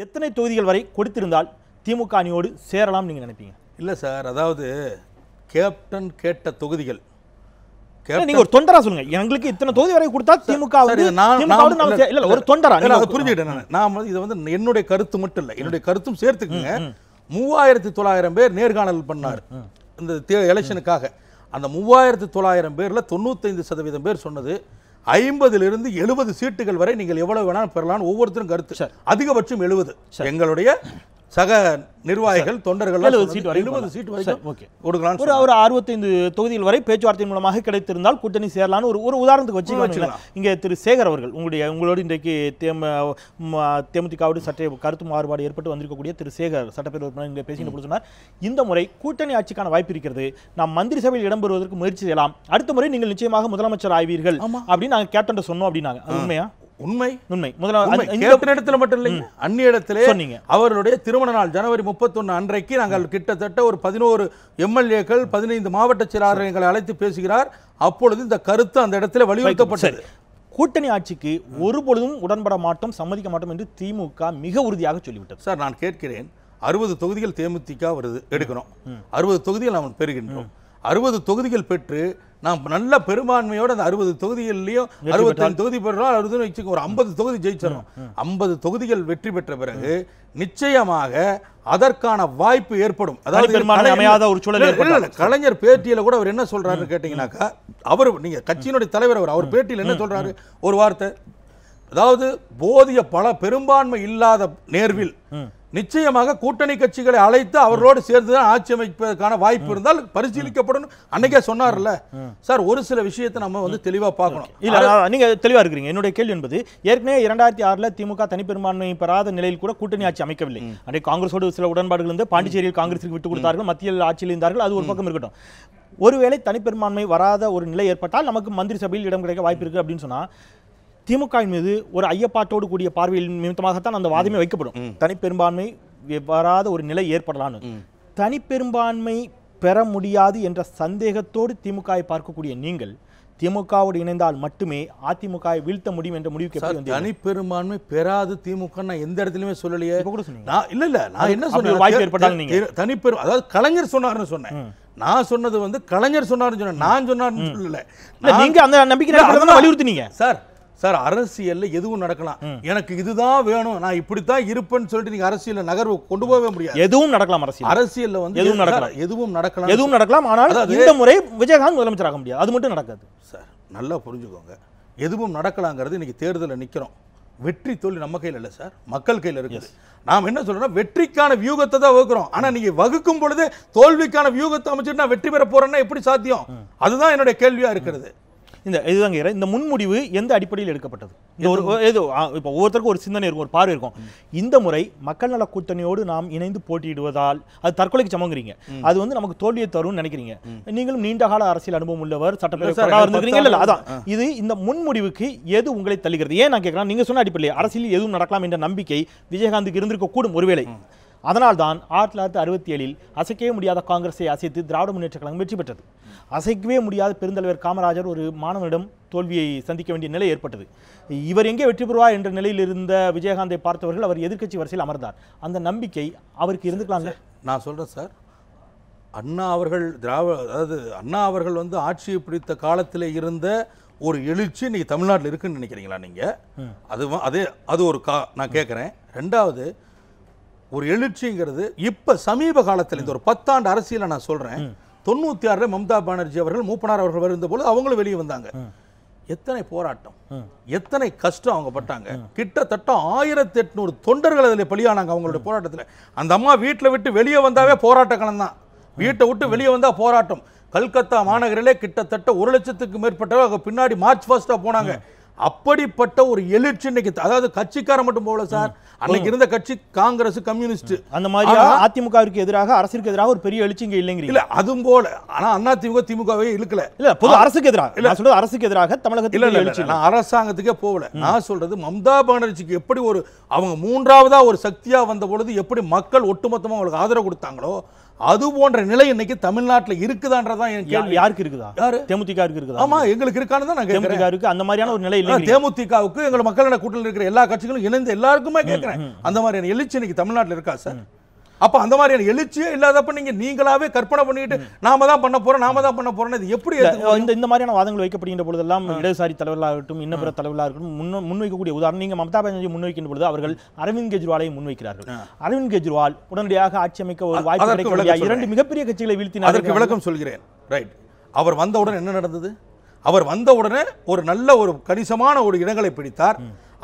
எத்தனை தொகுதிகள் வரை கொடுத்திருந்தால் திமுக அணியோடு சேரலாம் நீங்க நினைப்பீங்க? இல்லை சார் அதாவது கேப்டன் கேட்ட தொகுதிகள். நீங்க ஒரு தொண்டரா சொல்லுங்க. எங்களுக்கு இத்தனை தொகுதி வரை கொடுத்தா திமுக நான் இல்ல ஒரு தொண்டரா புரிஞ்சுக்கிட்டேன் நான். நான் இது வந்து என்னுடைய கருத்து மட்டும் இல்லை. என்னுடைய கருத்தும் சேர்த்துக்குங்க. மூவாயிரத்தி தொள்ளாயிரம் பேர் நேர்காணல் பண்ணார் இந்த எலெக்ஷனுக்காக அந்த மூவாயிரத்தி தொள்ளாயிரம் பேர்ல தொண்ணூத்தைந்து சதவீதம் பேர் சொன்னது. ஐம்பதிலிருந்து எழுபது சீட்டுகள் வரை நீங்கள் எவ்வளவு வேணாலும் பெறலாம். ஒவ்வொருத்தரும் கருத்து. சரி. அதிகபட்சம் எழுபது. எங்களுடைய சக நிர்வாகிகள் தொண்டர்கள் 70 சீட் வரைக்கும் எழுபது. சீட் வரைக்கும் ஓகே. கொடுக்கலாம்னு ஒரு ஒரு அறுபத்தைந்து தொகுதிகள் வரை பேச்சுவார்த்தை மூலமாக கிடைத்திருந்தால் கூட்டணி சேரலாம்னு ஒரு ஒரு உதாரணத்துக்கு வச்சுக்கலாம் வச்சுக்கலாம். இங்க திரு சேகர் அவர்கள் உங்களுடைய உங்களோடு இன்றைக்கு தேம தேமுதிகவோடு சற்ற கருத்து மாறுபாடு ஏற்பட்டு வந்திருக்கக்கூடிய திரு சேகர் சட்டப்பேரவை உறுப்பினர் இங்கே கூட சொன்னார் இந்த முறை கூட்டணி ஆட்சிக்கான வாய்ப்பு இருக்கிறது. நாம் மந்திரி சபையில் இடம்பெறுவதற்கு முயற்சி செய்யலாம். அடுத்த முறை நீங்கள் நிச்சயமாக முதலமைச்சர் ஆவீர்கள். அப்படின்னு நாங்க கேப்டன் சொன்னோம் அப்படின்னாங்க. உண்மையா? உண்மை. உண்மை. கேப்டன் இடத்துல மட்டும் இல்லைங்க. அந்நிய இடத்திலே சொன்னீங்க. திருமண நாள் ஜனவரி 31 அன்றைக்கு நாங்கள் கிட்டத்தட்ட ஒரு பதினோரு எம்எல்ஏக்கள் பதினைந்து மாவட்ட செயலாளர்கள் எங்களை அழைத்து பேசுகிறார். அப்பொழுது இந்த கருத்து அந்த இடத்துல வலியுறுத்தப்பட்டது. கூட்டணி ஆட்சிக்கு ஒருபொழுதும் உடன்பட மாட்டோம் சம்மதிக்க மாட்டோம் என்று திமுக மிக உறுதியாக சொல்லிவிட்டது. சார் நான் கேட்கிறேன். அறுபது தொகுதிகள் தேமுதிக வருது எடுக்கிறோம் அறுபது தொகுதிகள் நாம் பெறுகின்றோம். அறுபது தொகுதிகள் பெற்று நாம் நல்ல பெரும்பான்மையோட அந்த அறுபது தொகுதிகள்லயும் அறுபத்தஞ்சு தொகுதி பெறுறோம் அறுபது வச்சுக்கோ ஒரு ஐம்பது தொகுதி ஜெயிச்சிடறோம். ஐம்பது தொகுதிகள் வெற்றி பெற்ற பிறகு நிச்சயமாக அதற்கான வாய்ப்பு ஏற்படும். தனிப்பெரும்பான்மை கலைஞர் பேட்டியில கூட அவர் என்ன சொல்றாருன்னு கேட்டீங்கன்னாக்கா அவர் நீங்க கட்சியினுடைய தலைவர் அவர் அவர் பேட்டியில என்ன சொல்றாரு? ஒரு வார்த்தை. அதாவது போதிய பல பெரும்பான்மை இல்லாத நேர்வில் நிச்சயமாக கூட்டணி கட்சிகளை அழைத்து அவர்களோடு சேர்ந்து தான் ஆட்சி அமைப்பதற்கான வாய்ப்பு இருந்தால் பரிசீலிக்கப்படும். அன்னைக்கே சொன்னார்ல. சார் ஒரு சில விஷயத்தை நம்ம வந்து தெளிவா பார்க்கணும். இல்ல நான் நீங்க தெளிவா இருக்கிறீங்க. என்னுடைய கேள்வி என்பது ஏற்கனவே இரண்டாயிரத்தி ஆறுல திமுக தனிப்பெரும்பான்மை பெறாத நிலையில் கூட கூட்டணி ஆட்சி அமைக்கவில்லை. அன்றைக்கு காங்கிரஸோடு சில உடன்பாடுகள் இருந்து பாண்டிச்சேரியில் காங்கிரஸுக்கு விட்டு கொடுத்தார்கள் மத்தியில் ஆட்சியில் இருந்தார்கள் அது ஒரு பக்கம் இருக்கட்டும். ஒருவேளை தனிப்பெரும்பான்மை வராத ஒரு நிலை ஏற்பட்டால் நமக்கு மந்திரி சபையில் இடம் கிடைக்க வாய்ப்பு இருக்கு அப்படின்னு சொன்னா திமுகவின் மீது ஒரு ஐயப்பாட்டோடு கூடிய பார்வையில் நிமித்தமாகத்தான் அந்த வாதமே வைக்கப்படும். தனிப்பெரும்பான்மை வராத ஒரு நிலை ஏற்படலான்னு தனிப்பெரும்பான்மை பெற முடியாது என்ற சந்தேகத்தோடு திமுகவை பார்க்கக்கூடிய நீங்கள் திமுகவோடு இணைந்தால் மட்டுமே அதிமுகவை வீழ்த்த முடியும் என்ற முடிவுக்கு? தனிப்பெரும்பான்மை பெறாது திமுக நான் எந்த இடத்துலயுமே சொல்லலையே. நான் இல்ல இல்ல நான் என்ன சொன்னேன்? வாய்ப்பு ஏற்பட்டாலும் நீங்க. தனிப்பெரும் அதாவது கலைஞர் சொன்னாருன்னு சொன்னேன். நான் சொன்னது வந்து கலைஞர் சொன்னாருன்னு சொன்னேன். நான் சொன்னாருன்னு சொல்லல. நீங்க அந்த நம்பிக்கை. வலியுறுத்தினீங்க. சார் சார் அரசியல்ல எதுவும் நடக்கலாம். எனக்கு இதுதான் வேணும். நான் இப்படித்தான் இருப்பேன்னு சொல்லிட்டு நீங்க அரசியல்ல நகர்வு கொண்டு போகவே முடியாது. எதுவும் நடக்கலாம் அரசியல் அரசியல்ல வந்து எதுவும் நடக்கலாம். எதுவும் நடக்கலாம். எதுவும் நடக்கலாம். ஆனால் இந்த முறை விஜயகாந்த் முதலமைச்சராக முடியாது. அது மட்டும் நடக்காது. சார் நல்லா புரிஞ்சுக்கோங்க. எதுவும் நடக்கலாங்கிறது இன்னைக்கு தேர்தலில் நிக்கிறோம். வெற்றி தோல்வி நம்ம கையில் இல்லை சார். மக்கள் கையில் இருக்குது. நாம் என்ன சொல்றோம்னா வெற்றிக்கான வியூகத்தை தான் வகுக்கிறோம். ஆனா நீங்க வகுக்கும் பொழுது தோல்விக்கான வியூகத்தை அமைச்சிட்டு நான் வெற்றி பெற போறேன்னா எப்படி சாத்தியம்? அதுதான் என்னுடைய கேள்வியா இருக்கிறது. இந்த இதுதாங்க. இந்த முன்முடிவு எந்த அடிப்படையில் எடுக்கப்பட்டது? இந்த ஒரு ஏதோ இப்போ ஒவ்வொருத்தருக்கும் ஒரு சிந்தனை இருக்கும் ஒரு பார்வை இருக்கும். இந்த முறை மக்கள் நல கூட்டணியோடு நாம் இணைந்து போட்டியிடுவதால் அது தற்கொலைக்கு சமங்கிறீங்க. அது வந்து நமக்கு தோல்வியை தரும்னு நினைக்கிறீங்க. நீங்களும் நீண்ட கால அரசியல் அனுபவம் உள்ளவர் சட்டப்பேரவை இல்ல அதான். இது இந்த முன்முடிவுக்கு எது உங்களை தள்ளுகிறது? ஏன் நான் கேட்கலாம் நீங்க சொன்ன அடிப்படையில் அரசியலில் எதுவும் நடக்கலாம் என்ற நம்பிக்கை விஜயகாந்துக்கு இருந்திருக்க கூடும் ஒருவேளை அதனால்தான் ஆயிரத்தி தொள்ளாயிரத்தி அறுபத்தி ஏழில் அசைக்கவே முடியாத காங்கிரஸை அசைத்து திராவிட முன்னேற்ற கழகம் வெற்றி பெற்றது. அசைக்கவே முடியாத பெருந்தலைவர் காமராஜர் ஒரு மாணவனிடம் தோல்வியை சந்திக்க வேண்டிய நிலை ஏற்பட்டது. இவர் எங்கே வெற்றி பெறுவார் என்ற நிலையில் இருந்த விஜயகாந்தை பார்த்தவர்கள் அவர் எதிர்க்கட்சி வரிசையில் அமர்ந்தார். அந்த நம்பிக்கை அவருக்கு இருந்துக்கலாம்ல? நான் சொல்றேன் சார். அண்ணா அவர்கள் திராவிட அதாவது அண்ணா அவர்கள் வந்து ஆட்சியை பிடித்த காலத்தில் இருந்த ஒரு எழுச்சி இன்னைக்கு தமிழ்நாட்டில் இருக்குன்னு நினைக்கிறீங்களா நீங்க? அது அதே அது ஒரு கா நான் கேட்குறேன். ரெண்டாவது ஒரு எழுச்சிங்கிறது இப்ப சமீப காலத்தில் இந்த ஒரு பத்தாண்டு அரசியலை நான் சொல்றேன். தொண்ணூத்தி ஆறுல மம்தா பானர்ஜி அவர்கள் மூப்பனார் அவர்கள் வருந்த போது அவங்களும் வெளியே வந்தாங்க. எத்தனை போராட்டம் எத்தனை கஷ்டம் அவங்க பட்டாங்க. கிட்டத்தட்ட ஆயிரத்தி எட்நூறு தொண்டர்கள் அதில் பலியானாங்க அவங்களுடைய போராட்டத்தில். அந்த அம்மா வீட்டில் விட்டு வெளியே வந்தாவே போராட்ட களம் தான். வீட்டை விட்டு வெளியே வந்தா போராட்டம். கல்கத்தா மாநகரிலே கிட்டத்தட்ட ஒரு லட்சத்துக்கு மேற்பட்டவங்க அவங்க பின்னாடி மார்ச் ஃபர்ஸ்டா போனாங்க. அப்படிப்பட்ட ஒரு எழுச்சி இன்னைக்கு அதாவது கட்சிக்காரன் மட்டும் போகல சார். அன்னைக்கு இருந்த கட்சி காங்கிரஸ் கம்யூனிஸ்ட். அந்த மாதிரி அதிமுகவிற்கு எதிராக அரசிற்கு எதிராக ஒரு பெரிய எழுச்சி இங்க இல்லைங்கிறீங்க. இல்ல அதுவும் போல. ஆனா அண்ணா திமுக திமுகவே இழுக்கல. இல்ல பொது அரசுக்கு எதிராக. நான் சொல்றது அரசுக்கு எதிராக இல்ல தமிழகத்தில் இல்ல, இல்ல. எழுச்சி நான் அரசாங்கத்துக்கே போகல. நான் சொல்றது மம்தா பானர்ஜிக்கு எப்படி ஒரு அவங்க மூன்றாவதா ஒரு சக்தியா வந்த பொழுது எப்படி மக்கள் ஒட்டுமொத்தமா அவங்களுக்கு ஆதரவு கொடுத்தாங்களோ அது போன்ற நிலை இன்னைக்கு தமிழ்நாட்டுல இருக்குதான்றதான் என் கேள்வி. யாருக்கு இருக்குதா? யாரு? தேமுதிக இருக்குதா? ஆமா எங்களுக்கு இருக்கான்னு தான் நான் கேட்கிறேன் தேமுதிக இருக்கு அந்த மாதிரியான ஒரு நிலை இல்லை தேமுதிகவுக்கு எங்கள் மக்கள் நல கூட்டணியில் இருக்கிற எல்லா கட்சிகளும் இணைந்து எல்லாருக்குமே கேட்கிறேன் அந்த மாதிரியான எழுச்சி இன்னைக்கு தமிழ்நாட்டுல இருக்கா சார்? அப்ப அந்த மாதிரியான எழுச்சியே இல்லாதப்ப நீங்க நீங்களாவே கற்பனை பண்ணிட்டு நாம தான் பண்ண போறோம் நாம தான் பண்ண போறோம் இது எப்படி? இந்த இந்த மாதிரியான வாதங்கள் வைக்கப்படுகின்ற பொழுதெல்லாம் இடதுசாரி தலைவர்களாகட்டும் இன்ன பிற தலைவர்களாக இருக்கட்டும் முன்ன முன்வைக்கக்கூடிய உதாரணம் நீங்க மமதா பானர்ஜி முன்வைக்கின்ற பொழுது அவர்கள் அரவிந்த் கெஜ்ரிவாலை முன்வைக்கிறார்கள். அரவிந்த் கெஜ்ரிவால் உடனடியாக ஆட்சி அமைக்க ஒரு வாய்ப்பு விளக்கம் இரண்டு மிகப்பெரிய கட்சிகளை வீழ்த்தினார் அதற்கு விளக்கம் சொல்கிறேன். ரைட் அவர் வந்தவுடன் என்ன நடந்தது? அவர் வந்தவுடனே ஒரு நல்ல ஒரு கணிசமான ஒரு இடங்களை பிடித்தார்.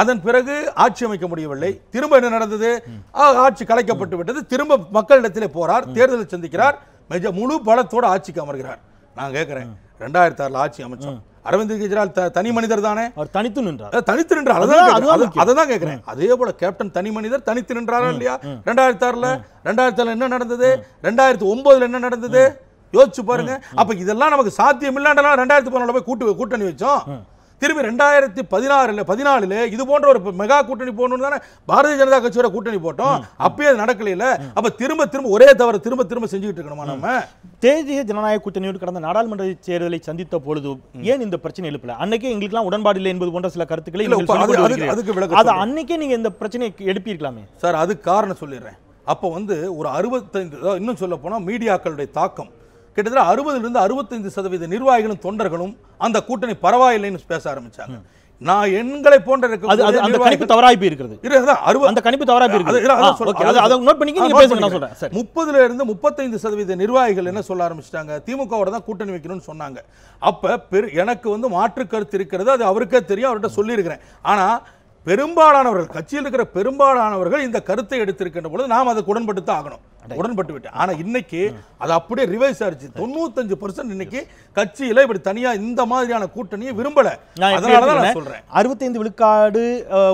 அதன் பிறகு ஆட்சி அமைக்க முடியவில்லை. திரும்ப என்ன நடந்தது? ஆட்சி கலைக்கப்பட்டு விட்டது. திரும்ப மக்களிடத்திலே போறார் தேர்தலை சந்திக்கிறார். மிக முழு பலத்தோட ஆட்சிக்கு அமர்கிறார். நான் கேட்கிறேன். ரெண்டாயிரத்தி ஆறுல ஆட்சி அமைச்சோம். அரவிந்த் கெஜ்ரிவால் தனி மனிதர் தானே? அவர் தனித்து நின்றார். தனித்து நின்றார். அதுதான், அதான் கேட்கிறேன். அதை தான் கேட்கிறேன். அதே போல கேப்டன் தனி மனிதர் தனித்து நின்றாரா இல்லையா? ரெண்டாயிரத்தி ஆறுல ரெண்டாயிரத்தி ஆறுல என்ன நடந்தது? ரெண்டாயிரத்தி ஒன்பதுல என்ன நடந்தது? யோசிச்சு பாருங்க. அப்ப இதெல்லாம் நமக்கு சாத்தியம் இல்லாண்டலாம் ரெண்டாயிரத்தி பதினாலுல போய் கூட்டு கூட்டணி வச்சோம். திரும்பி ரெண்டாயிரத்தி பதினாறுல பதினாலுல இது போன்ற ஒரு மெகா கூட்டணி போடணும்னு தானே பாரதிய ஜனதா கட்சியோட கூட்டணி போட்டோம். அப்பயே அது நடக்கல அப்ப திரும்ப திரும்ப ஒரே தவிர திரும்ப திரும்ப செஞ்சுக்கிட்டு இருக்கணுமா நம்ம? தேசிய ஜனநாயக கூட்டணியோடு கடந்த நாடாளுமன்ற தேர்தலை சந்தித்த பொழுது ஏன் இந்த பிரச்சனை எழுப்பல? அன்னைக்கே எங்களுக்கெல்லாம் உடன்பாடு இல்லை என்பது போன்ற சில கருத்துக்களை அதுக்கு- விளக்கம் அது. அன்னைக்கே நீங்க இந்த பிரச்சனையை எழுப்பியிருக்கலாமே சார் அதுக்கு காரணம் சொல்லிடுறேன். அப்போ வந்து ஒரு அறுபத்தைந்து இன்னும் சொல்ல போனால் மீடியாக்களுடைய தாக்கம். கிட்டத்தட்ட அறுபதுலேருந்து அறுபத்தைந்து சதவீத நிர்வாகிகளும் தொண்டர்களும் அந்த கூட்டணி பரவாயில்லைன்னு பேச ஆரம்பிச்சாங்க. நான் எண்களை போன்ற அந்த கணிப்பு தவறாய் போயிருக்கிறது அறுபது- அந்த கணிப்பு தவறாய் போயிருக்கிறது முப்பதுல இருந்து முப்பத்தைந்து சதவீத நிர்வாகிகள் என்ன சொல்ல ஆரம்பிச்சிட்டாங்க? திமுகவோட தான் கூட்டணி வைக்கணும்னு சொன்னாங்க. அப்ப பெரு எனக்கு வந்து மாற்று கருத்து இருக்கிறது அது அவருக்கே தெரியும் அவர்கிட்ட சொல்லியிருக்கிறேன். ஆனா பெரும்பாலானவர்கள் கட்சியில் இருக்கிற பெரும்பாலானவர்கள் இந்த கருத்தை எடுத்திருக்கின்ற பொழுது நாம் அதுக்கு உடன்பட்டு தான் ஆகணும். உடன்பட்டு விட்டேன் ஆனா இன்னைக்கு அது அப்படியே ரிவைஸ் ஆயிடுச்சு தொண்ணூத்தஞ்சு பர்சன்ட் இன்னைக்கு கட்சியில இப்படி தனியா இந்த மாதிரியான கூட்டணியை விரும்பல. நான் எப்படி அதனால தான் நான் எடுத்துக்கிறேன்? சொல்றேன். அறுபத்தைந்து விழுக்காடு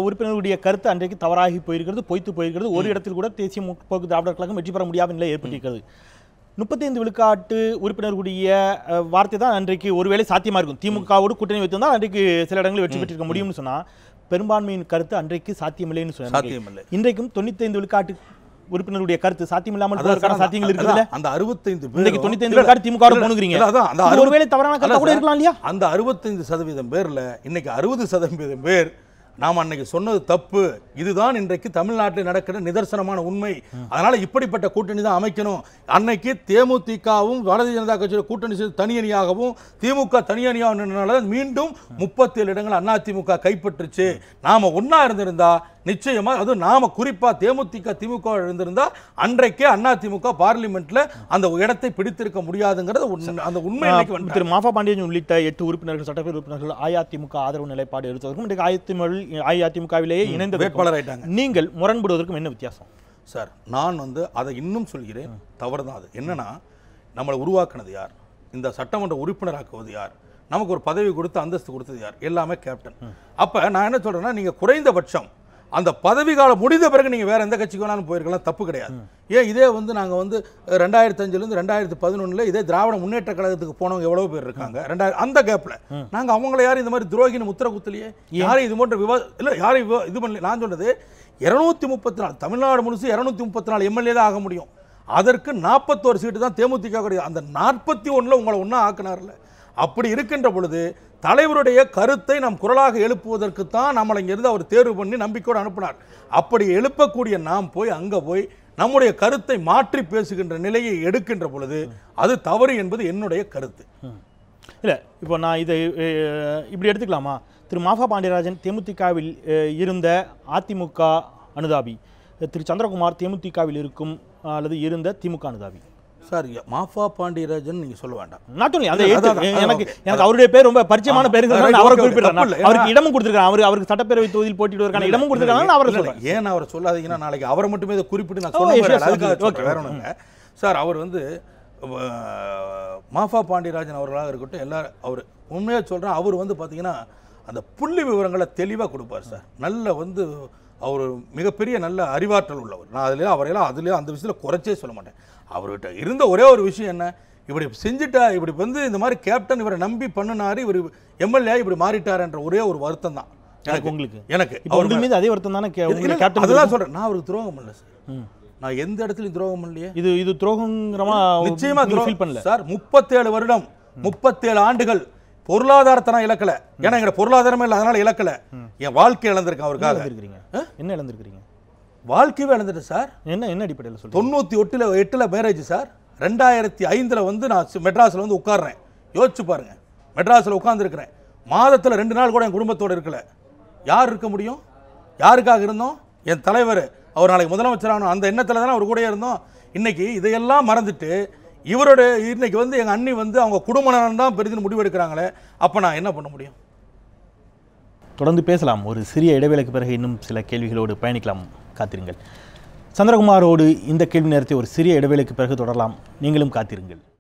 உறுப்பினர்களுடைய கருத்து அன்றைக்கு தவறாகி போயிருக்கிறது பொய்த்து போயிருக்கிறது. ஒரு இடத்தில் கூட தேசிய முற்போக்கு திராவிடர் கழகம் வெற்றி பெற முடியாத நிலை ஏற்பட்டிருக்கிறது. முப்பத்தைந்து விழுக்காட்டு உறுப்பினர்களுடைய வார்த்தை தான் அன்றைக்கு ஒருவேளை சாத்தியமா இருக்கும். திமுகவோடு கூட்டணி வைத்திருந்தால் அன்றைக்கு சில இடங்களில் வெற்றி பெற்றிருக்க முடியும்னு சொன்னா பெரும்பான்மையின் கருத்து அன்றைக்கு சாத்தியமில்லைன்னு சொன்னாங்க சாத்தியமில்லை. இன்றைக்கும் தொண்ணூத்தைந்து விழுக்காட்டு உறுப்பினருடைய கருத்து சாத்தியமில்லாமல் போவதற்கான சாத்தியங்கள் அதான் இருக்குதுல்ல? அந்த அறுபத்தைந்து இன்னைக்கு தொண்ணூத்தைந்து விழுக்காடு திமுக போனுங்கிறீங்க அதான், ஒருவேளை தவறான கருத்தா கூட இருக்கலாம் இல்லையா? அந்த அறுபத்தைந்து சதவீதம் பேர்ல இன்னைக்கு அறுபது சதவீதம் பேர் நாம் அன்னைக்கு சொன்னது தப்பு. இதுதான் இன்றைக்கு தமிழ்நாட்டில் நடக்கிற நிதர்சனமான உண்மை. அதனால இப்படிப்பட்ட கூட்டணி தான் அமைக்கணும். அன்னைக்கு தேமுதிகவும் பாரதிய ஜனதா கட்சியோட கூட்டணி செய்து தனி அணியாகவும் திமுக தனி அணியாக மீண்டும் முப்பத்தேழு இடங்கள் அதிமுக கைப்பற்றுச்சு. நாம ஒண்ணா இருந்திருந்தா நிச்சயமா அது நாம குறிப்பா தேமுதிக திமுக இருந்திருந்தா அன்றைக்கே அதிமுக பார்லிமெண்ட்ல அந்த இடத்தை பிடித்திருக்க முடியாதுங்கிறது அந்த உண்மை. திரு மாஃபா பாண்டியன் உள்ளிட்ட எட்டு உறுப்பினர்கள் சட்டப்பேரவை உறுப்பினர்கள் அஇஅதிமுக ஆதரவு நிலைப்பாடு எடுத்ததற்கும் இன்றைக்கு அஇஅதிமுக அஇஅதிமுகவிலேயே இணைந்த வேட்பாளர் ஆயிட்டாங்க நீங்கள் முரண்படுவதற்கும் என்ன வித்தியாசம்? சார் நான் வந்து அதை இன்னும் சொல்கிறேன். தவறு தான் அது. என்னன்னா நம்மளை உருவாக்குனது யார்? இந்த சட்டமன்ற உறுப்பினராக்குவது யார்? நமக்கு ஒரு பதவி கொடுத்து அந்தஸ்து கொடுத்தது யார்? எல்லாமே கேப்டன். அப்ப நான் என்ன சொல்றேன்னா நீங்க குறைந்தபட்சம் அந்த பதவி காலம் முடிந்த பிறகு நீங்க வேற எந்த கட்சிக்கு வேணாலும் போயிருக்கலாம் தப்பு கிடையாது. ஏன் இதே வந்து நாங்க வந்து ரெண்டாயிரத்தி அஞ்சுலேருந்து ரெண்டாயிரத்தி பதினொன்னுல இதே திராவிட முன்னேற்ற கழகத்துக்கு போனவங்க எவ்வளவு பேர் இருக்காங்க? ரெண்டாயிரம் அந்த கேப்ல நாங்க அவங்கள யாரும் இந்த மாதிரி துரோகின்னு முத்திர குத்தலையே யாரும் இது போன்ற விவா இல்ல யாரும் விவா- இது பண்ணல. நான் சொன்னது இருநூத்தி முப்பத்தி நாலு தமிழ்நாடு முழுசு இருநூத்தி முப்பத்தி நாலு எம்எல்ஏ தான் ஆக முடியும். அதற்கு நாற்பத்தோரு சீட்டு தான் தேமுதிக கிடையாது அந்த நாற்பத்தி ஒண்ணுல உங்களை ஒன்றா ஆக்குனார்ல அப்படி இருக்கின்ற பொழுது தலைவருடைய கருத்தை நாம் குரலாக எழுப்புவதற்கு தான் நம்மளை இங்கிருந்து அவர் தேர்வு பண்ணி நம்பிக்கையோடு அனுப்பினார். அப்படி எழுப்பக்கூடிய நாம் போய் அங்கே போய் நம்முடைய கருத்தை மாற்றி பேசுகின்ற நிலையை எடுக்கின்ற பொழுது அது தவறு என்பது என்னுடைய கருத்து. இல்லை இப்போ நான் இதை இப்படி எடுத்துக்கலாமா? திரு மாஃபா பாண்டியராஜன் தேமுதிகவில் இருந்த அதிமுக அனுதாபி திரு சந்திரகுமார் தேமுதிகவில் இருக்கும் அல்லது இருந்த திமுக அனுதாபி. சார் மாஃபா பாண்டியராஜன் நீங்க சொல்ல வேண்டாம். நாட் அதான், அதான், எனக்கு. எனக்கு அவருடைய பேர் ரொம்ப பரிச்சயமான நான் அவரை. நான். அவருக்கு இடமும் கொடுத்துருக்காங்க. அவர் அவருக்கு சட்டப்பேரவை தொகுதியில் போட்டியிடுவதற்கான இடமும் கொடுத்துருக்காங்க. அவரை சொல்றேன். ஏன் அவரை சொல்லாதீங்கன்னா நாளைக்கு அவரை மட்டுமே இதை குறிப்பிட்டு நான். வேற இல்ல. சார் அவர் வந்து மாஃபா பாண்டியராஜன் அவர்களாக இருக்கட்டும் எல்லாரும் அவர் உண்மையாக சொல்றேன் அவர் வந்து பாத்தீங்கன்னா அந்த புள்ளி விவரங்களை தெளிவா கொடுப்பார் சார். நல்ல வந்து அவர் மிகப்பெரிய நல்ல அறிவாற்றல் உள்ளவர். நான் அதுல அவரையெல்லாம் அதுலயே அந்த விஷயத்துல குறைச்சே சொல்ல மாட்டேன். அவர்கிட்ட இருந்த ஒரே ஒரு விஷயம் என்ன? இப்படி செஞ்சுட்டா இப்படி வந்து இந்த மாதிரி கேப்டன் இவரை நம்பி பண்ணினாரு இவர் எம்எல்ஏ இப்படி மாறிட்டாருன்ற ஒரே ஒரு வருத்தம் தான். எனக்கு. உங்களுக்கு. எனக்கு. அவர் மீது அதே வருத்தம் தானே கேப்டன் அதுதான் சொல்றேன். நான் அவருக்கு துரோகம் பண்ணல சார். நான் எந்த இடத்துலயும் துரோகம் பண்ணலையே. இது இது துரோகங்கிறமா நிச்சயமா துரோகம். பண்ணல? சார் முப்பத்தேழு வருடம் முப்பத்தேழு ஆண்டுகள் பொருளாதாரத்தை நான் இழக்கல. ஏன்னா எங்க பொருளாதாரமே இல்லை அதனால இழக்கல. என் வாழ்க்கை இழந்திருக்கேன் அவருக்காக. இழந்திருக்கிறீங்க? என்ன இழந்திருக்கிறீங்க? வாழ்க்கையவே இழந்துட்டேன் சார். என்ன என்ன அடிப்படையில் சொல்றீங்க? தொண்ணூற்றி எட்டில் எட்டில் மேரேஜ் சார். ரெண்டாயிரத்தி ஐந்தில் வந்து நான் மெட்ராஸ்ல வந்து உட்கார்றேன். யோசிச்சு பாருங்க. மெட்ராஸில் உட்காந்துருக்கிறேன் மாதத்தில் ரெண்டு நாள் கூட என் குடும்பத்தோடு இருக்கல. யார் இருக்க முடியும்? யாருக்காக இருந்தோம்? என் தலைவர் அவர் நாளைக்கு முதலமைச்சராகணும் அந்த எண்ணத்தில் தானே அவர் கூட இருந்தோம். இன்னைக்கு இதையெல்லாம் மறந்துட்டு இவரோட இன்னைக்கு வந்து எங்கள் அண்ணி வந்து அவங்க குடும்ப நலன் தான் பெரிதுன்னு முடிவு எடுக்கிறாங்களே அப்போ நான் என்ன பண்ண முடியும்? தொடர்ந்து பேசலாம். ஒரு சிறிய இடைவேளைக்கு பிறகு இன்னும் சில கேள்விகளோடு பயணிக்கலாம். காத்திருங்கள். சந்திரகுமாரோடு இந்த கேள்வி நேரத்தை ஒரு சிறிய இடைவேளைக்கு பிறகு தொடரலாம். நீங்களும் காத்திருங்கள்.